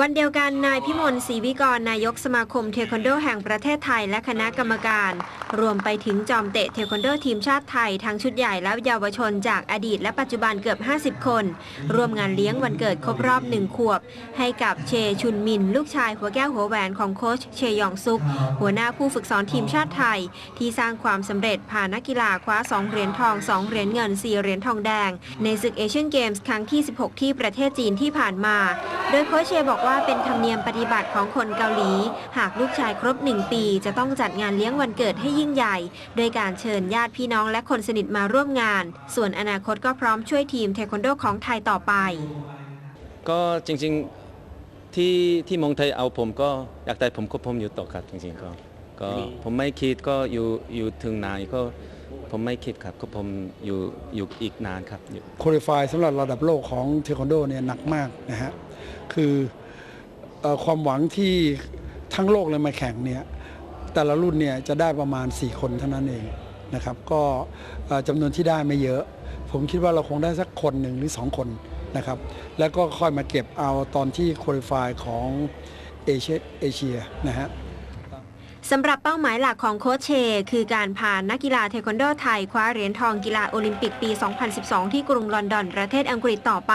วันเดียวกันนายพิมลศรีวิกรนายกสมาคมเทควันโดแห่งประเทศไทยและคณะกรรมการ รวมไปถึงจอมเตะเทควันโดทีมชาติไทย ทั้งชุดใหญ่และเยาวชนจากอดีตและปัจจุบันเกือบ 50 คน ร่วมงานเลี้ยงวันเกิดครบรอบหนึ่งขวบ ให้กับเชชุนมิน ลูกชายหัวแก้วหัวแหวนของโค้ชเชยองซุก หัวหน้าผู้ฝึกสอนทีมชาติไทย ที่สร้างความสำเร็จพานักกีฬาคว้า 2 เหรียญทอง 2 เหรียญเงิน 4 เหรียญทองแดง ในศึกเอเชียนเกมส์ครั้งที่ 16 ที่ประเทศจีนที่ผ่านมา โดยโค้ชเชบอกว่าเป็นธรรมเนียมปฏิบัติของคนเกาหลี หากลูกชายครบ1ปี จะต้องจัดงานเลี้ยงวันเกิดให้ยิ่งใหญ่ โดยการเชิญญาติพี่น้องและคนสนิทมาร่วมงาน ส่วนอนาคตก็พร้อมช่วยทีมเทควันโดของไทยต่อไป ก็จริงๆที่ที่เมองไทยเอาผมก็อยากได้ผมก็ผมอยู่ต่อครับจริงๆก็ก็ผมไม่คิดก็อยู่อยู่ถึงไหนก็ผมไม่คิดครับก็ผมอยู่อยู่อีกนานครับอยู่ คุริฟายสำหรับระดับโลกของเทควันโดเนี่ยหนักมากนะฮะ คืออความหวังที่ทั้งโลกเลยมาแข่งเนี่ยแต่ละรุ่นเนี่ยจะได้ประมาณ 4 คนเท่านั้นเองนะครับก็จำนวนที่ได้ไม่เยอะ ผมคิดว่าเราคงได้สักคนหนึ่งหรือ 2 คนนะครับแล้วก็ค่อยมาเก็บเอาตอนที่คุริฟายของเอเชียเอเชียนะฮะสำหรับเป้าหมายหลักของโคชเช คือการพานักกีฬาเทควันโดไทย คว้าเหรียญทองกีฬาโอลิมปิกปี 2012 ที่กรุงลอนดอนประเทศอังกฤษต่อไป